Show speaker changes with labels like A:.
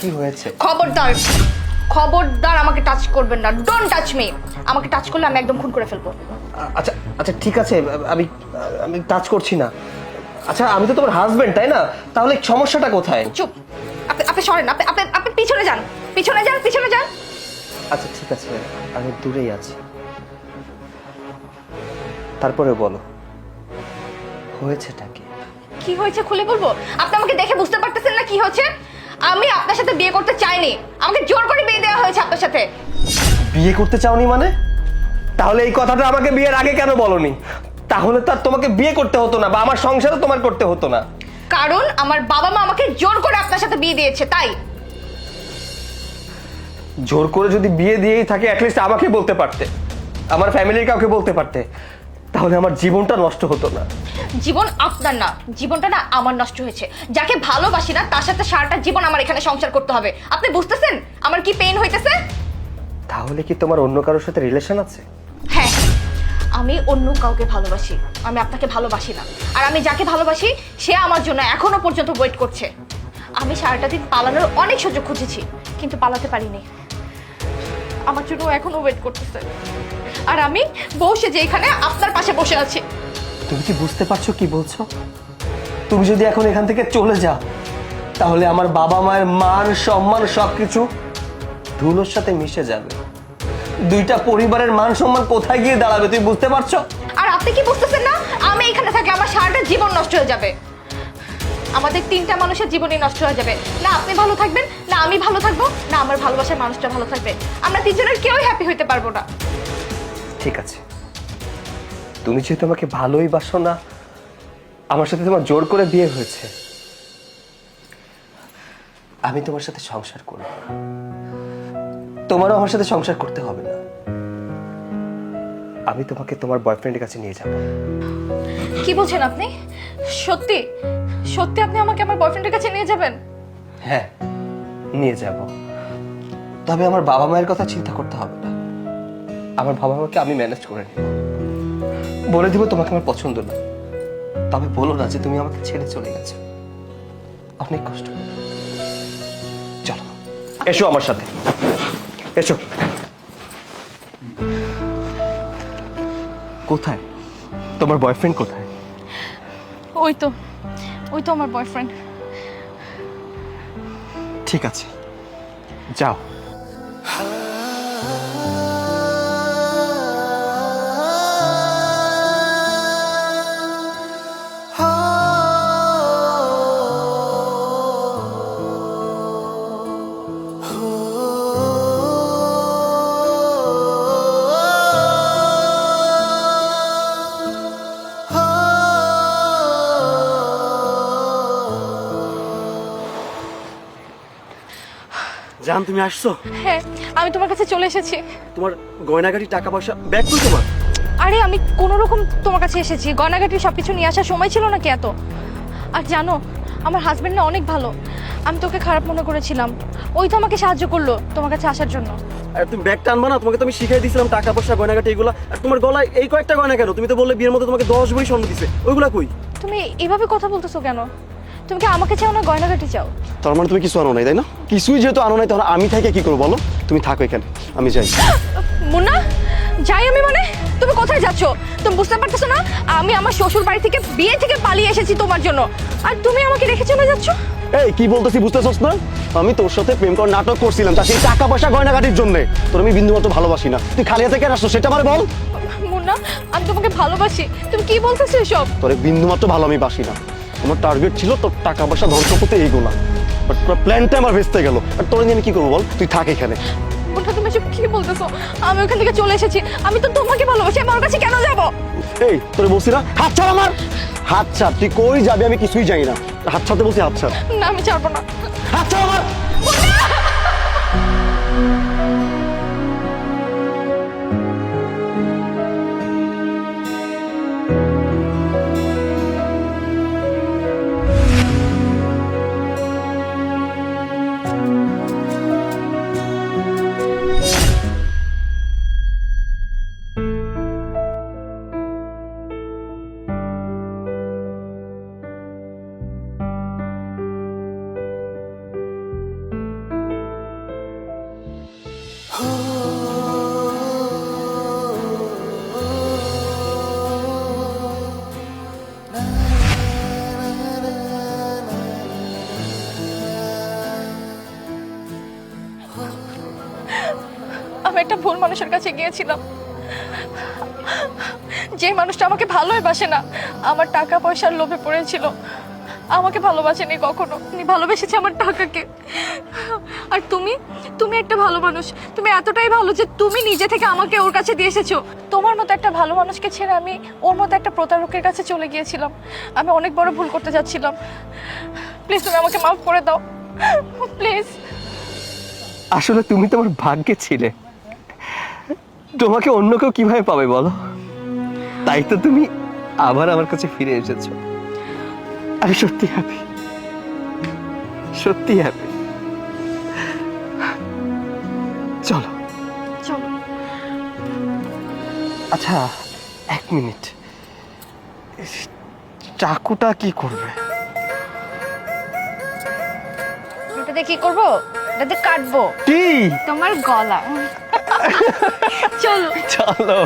A: কি হয়েছে?
B: খবরদার খবরদার আমাকে টাচ করবেন না। ডোন্ট টাচ মি আমাকে টাচ করলে আমি একদম খুন করে ফেলব।
A: আচ্ছা আচ্ছা ঠিক আছে আমি আমি টাচ করছি না। আচ্ছা আমি তো তোমার হাজবেন্ড তাই না? তাহলে সমস্যাটা কোথায়?
B: চুপ। আপনি আপনি সরেন আপনি আপনি আপনি পিছনে যান। পিছনে যান পিছনে যান।
A: আচ্ছা ঠিক আছে আমি দূরেই আছি। তারপরে বলো হয়েছেটা কি?
B: কি হয়েছে খুলে বলব? আপনি আমাকে দেখে বুঝতে পারতেছেন না কি হয়েছে? আমি আপনার সাথে বিয়ে করতে চাইনি। আমাকে জোর করে বিয়ে দেওয়া হয়েছে আপনার সাথে।
A: বিয়ে করতে চাওনি মানে? তাহলে এই কথাটা আমাকে বিয়ের আগে কেন বলনি? তাহলে তো আর তোমাকে বিয়ে করতে হতো না বা আমার সংসারও তোমার করতে হতো না।
B: কারণ আমার বাবা মা আমাকে জোর করে আপনার সাথে বিয়ে দিয়েছে তাই।
A: জোর করে যদি বিয়ে দিয়েই থাকে অ্যাটলিস্ট আমাকে বলতে পারতে। আমার ফ্যামিলির কাউকে বলতে পারতে। তাহলে আমার জীবনটা নষ্ট হতো না।
B: জীবন আপনার না জীবনটা না আমার নষ্ট হয়েছে। যাকে ভালোবাসি না তার সাথে সারাটা জীবন আমার এখানে সংসার করতে হবে। আপনি বুঝতেছেন? আমার কি পেইন হইতেছে?
A: তাহলে কি তোমার অন্য কারোর সাথে রিলেশন আছে?
B: হ্যাঁ আমি অন্য কাউকে ভালোবাসি। আমি আপনাকে ভালোবাসি না। আর আমি যাকে ভালোবাসি সে আমার জন্য এখনও পর্যন্ত ওয়েট করছে। আমি সারাটা দিন পালানোর অনেক সুযোগ খুঁজেছি কিন্তু পালাতে পারিনি। আমার জন্য এখনও ওয়েট করতেছে। আর আমি বসে যে এখানে আপনার পাশে বসে আছি।
A: তুমি কি বুঝতে পারছ কি বলছো? তুমি যদি এখন এখান থেকে চলে যাও তাহলে আমার বাবা মায়ের মান সম্মান সবকিছু ধুলোর সাথে মিশে যাবে। দুইটা পরিবারের মান সম্মান কোথায় গিয়ে দাঁড়াবে তুমি বুঝতে পারছ?
B: আর আপনি কি বুঝতেছেন না? আমি এখানে থাকলে আমার সারাটা জীবন নষ্ট হয়ে যাবে। আমাদের তিনটা মানুষের জীবনই নষ্ট হয়ে যাবে। না আপনি ভালো থাকবেন না আমি ভালো থাকব না আমার ভালোবাসার মানুষটা ভালো থাকবে। আমরা তিনজনের কেউই হ্যাপি হইতে পারব না।
A: ঠিক আছে। তুমি যেহেতু আমাকে ভালোই বাসো না আমার সাথে তোমার জোর করে বিয়ে হয়েছে। আমি তোমার সাথে সংসার করব। না। তোমারও আমার সাথে সংসার করতে হবে না। আমি তোমাকে তোমার বয়ফ্রেন্ডের কাছে নিয়ে যাব।
B: কি বলছেন আপনি? সত্যি? সত্যি আপনি আমাকে আমার বয়ফ্রেন্ডের কাছে নিয়ে যাবেন?
A: হ্যাঁ নিয়ে যাব। তবে আমার বাবা মায়ের কথা চিন্তা করতে হবে না। আমার বাবা মাকে আমি ম্যানেজ করে নেব। বলে দিব তোমাকে আমার পছন্দ না। তবে বলো না যে তুমি আমাকে ছেড়ে চলে গেছো। অনেক কষ্ট। চলো এসো আমার সাথে। এসো। কোথায়? তোমার বয়ফ্রেন্ড কোথায়?
B: ওই তো ওই তো আমার বয়ফ্রেন্ড
A: ঠিক আছে যাও।
C: জান তুমি আসছো?
B: হ্যাঁ আমি তোমার কাছে চলে এসেছি।
C: তোমার গয়নাগাড়ি টাকা পয়সা ব্যাগ কই তোমার?
B: আরে আমি কোনো রকম তোমার কাছে এসেছি। গয়নাগাটি সব কিছু নিয়ে আসার সময় ছিল নাকি এত? আর জানো আমার হাজবেন্ড না অনেক ভালো। আমি তোকে খারাপ মনে করেছিলাম। ওই তো আমাকে সাহায্য করল তোমার কাছে আসার জন্য।
C: আর তুমি ব্যাগ টানবা না? তোমাকে তো আমি শিখাই দিয়েছিলাম টাকা পয়সা গয়নাগাটি এগুলো। আর তোমার গলায় এই কয়েকটা গয়না কেন? তুমি তো বললে বিয়ের মধ্যে তোমাকে দশ বই স্বর্ণ দিছে। ওইগুলা কই?
B: তুমি এভাবে কথা বলতেছো কেন? তুমি কি আমাকে চাও না গয়নাগাটি চাও?
C: তার মানে তুমি কিছু আনো নাই তাই না? কিছুই যেহেতু আনো নাই তাহলে আমি থেকে কি করব বলো? তুমি থাকো এখানে আমি যাই।
B: মুন্না যাই আমি মানে? তুমি কোথায় যাচ্ছ? তুমি বুঝতে পারতেছো না? আমি আমার শ্বশুর বাড়ি থেকে বিয়ে থেকে পালিয়ে এসেছি তোমার জন্য। আর তুমি আমাকে রেখে চলে যাচ্ছ?
C: এই কি বলতেছি বুঝতেছস না? আমি তোর সাথে প্রেম করার নাটক করছিলাম তা সেই টাকা পয়সা গয়নাগাটির জন্য। তোর আমি বিন্দু মতো ভালোবাসি না। তুই খালি হাতে কেন আসছো সেটা আমার বল।
B: মুন্না আমি তোমাকে ভালোবাসি। তুমি কি বলতেছো এসব?
C: তোর বিন্দু মাত্র ভালো আমি বাসি না। আমার টার্গেট ছিল তোর টাকা পয়সা ধ্বংস করতে এইগুলা বাট তোর প্ল্যানটা আমার ভেস্তে গেল। আর তোর নিয়ে আমি কি করব বল? তুই থাক এখানে।
B: তুমি এসব কি বলতেছো? আমি ওখান থেকে চলে এসেছি। আমি তো তোমাকে ভালোবাসি। আমি ওর কাছে কেন যাব?
C: এই তোর বলছি না হাত ছাড় আমার! হাত ছাড় তুই কই যাবি আমি কিছুই জানি না। হাত ছাড়তে বলছি হাত ছাড়।
B: না আমি ছাড়বো না।
C: হাত ছাড় আমার!
B: একটা ভুল মানুষের কাছে গিয়েছিলাম। যে মানুষটা আমাকে ভালোই বাসে না, আমার টাকা পয়সার লোভে পড়েছিল। আমাকে ভালোবাসেনি কখনো। উনি ভালোবেসেছে আমার টাকাকে। আর তুমি? তুমি একটা ভালো মানুষ। তুমি এতটাই ভালো যে তুমি নিজে থেকে আমাকে ওর কাছে দিয়ে এসেছ। তোমার মতো একটা ভালো মানুষকে ছেড়ে আমি ওর মতো একটা প্রতারকের কাছে চলে গিয়েছিলাম। আমি অনেক বড় ভুল করতে যাচ্ছিলাম। প্লিজ, তুমি আমাকে মাফ করে দাও। প্লিজ।
A: আসলে তুমি তোমার ভাগ্যে ছিলে। তোমাকে অন্য কেউ কীভাবে পাবে বলো? তাই তো তুমি আবার আমার কাছে ফিরে এসেছ। আমি সত্যি হ্যাপি সত্যি হ্যাপি চলো।
B: চলো।
A: আচ্ছা এক মিনিট। চাকুটা কি করবে?
B: এটাতে কি করব? এটাতে কাটবো।
A: কি?
B: তোমার গলা। চলো
A: চলো